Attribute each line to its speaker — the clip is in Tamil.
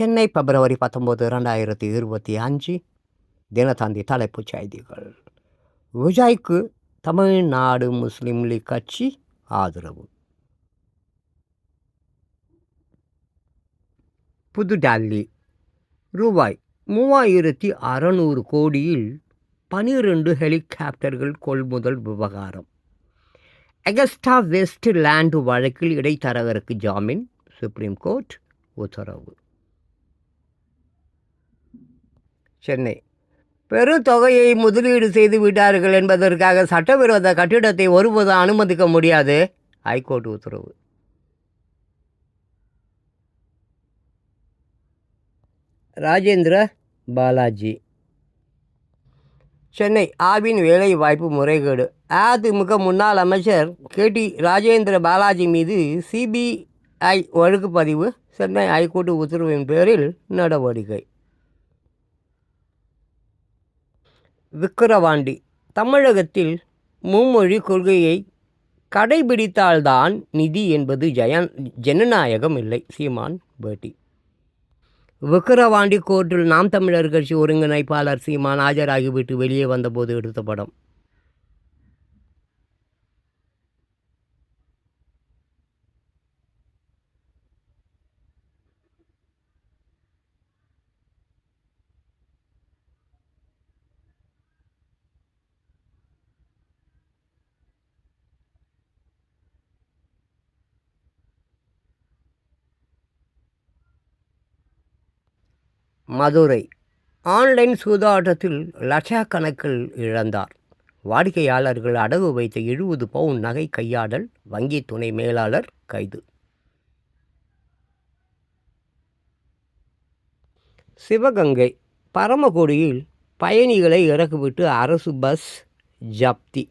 Speaker 1: சென்னை பிப்ரவரி பத்தொம்போது ரெண்டாயிரத்தி இருபத்தி அஞ்சு தினத்தந்தி தலைப்புச் செய்திகள். விஜய்க்கு தமிழ்நாடு முஸ்லீம் லீக் கட்சி ஆதரவு. புதுடெல்லி ரூபாய் மூவாயிரத்தி அறநூறு கோடியில் பனிரெண்டு ஹெலிகாப்டர்கள் கொள்முதல் விவகாரம். அகஸ்டா வெஸ்ட் லேண்ட் வழக்கில் இடைத்தரகருக்கு ஜாமீன் சுப்ரீம் கோர்ட் உத்தரவு. சென்னை. பெருந்தொகையை முதலீடு செய்து விட்டார்கள் என்பதற்காக சட்டவிரோத கட்டிடத்தை ஒருபோதும் அனுமதிக்க முடியாது. ஹைகோர்ட் உத்தரவு. ராஜேந்திர பாலாஜி. சென்னை ஆவின் வேலைவாய்ப்பு முறைகேடு. அதிமுக முன்னாள் அமைச்சர் கேடி ராஜேந்திர பாலாஜி மீது சிபிஐ வழக்கு பதிவு சென்னை ஹைகோர்ட் உத்தரவின் பேரில் நடவடிக்கை. விக்கிரவாண்டி. தமிழகத்தில் மும்மொழி கொள்கையை கடைபிடித்தால்தான் நிதி என்பது ஜயன் ஜனநாயகம் இல்லை. சீமான் பேட்டி. விக்கிரவாண்டி கோர்ட்டில் நாம் தமிழர் கட்சி ஒருங்கிணைப்பாளர் சீமான் ஆஜராகிவிட்டு வெளியே வந்தபோது எடுத்த படம். மதுரை. ஆன்லைன் சூதாட்டத்தில் லட்சக்கணக்கில் இழந்தார். வாடிக்கையாளர்கள் அடகு வைத்த எழுபது பவுன் நகை கையாடல் வங்கி துணை மேலாளர் கைது. சிவகங்கை பரமக்குடியில் பயணிகளை இறக்கிவிட்டு அரசு பஸ் ஜப்தி.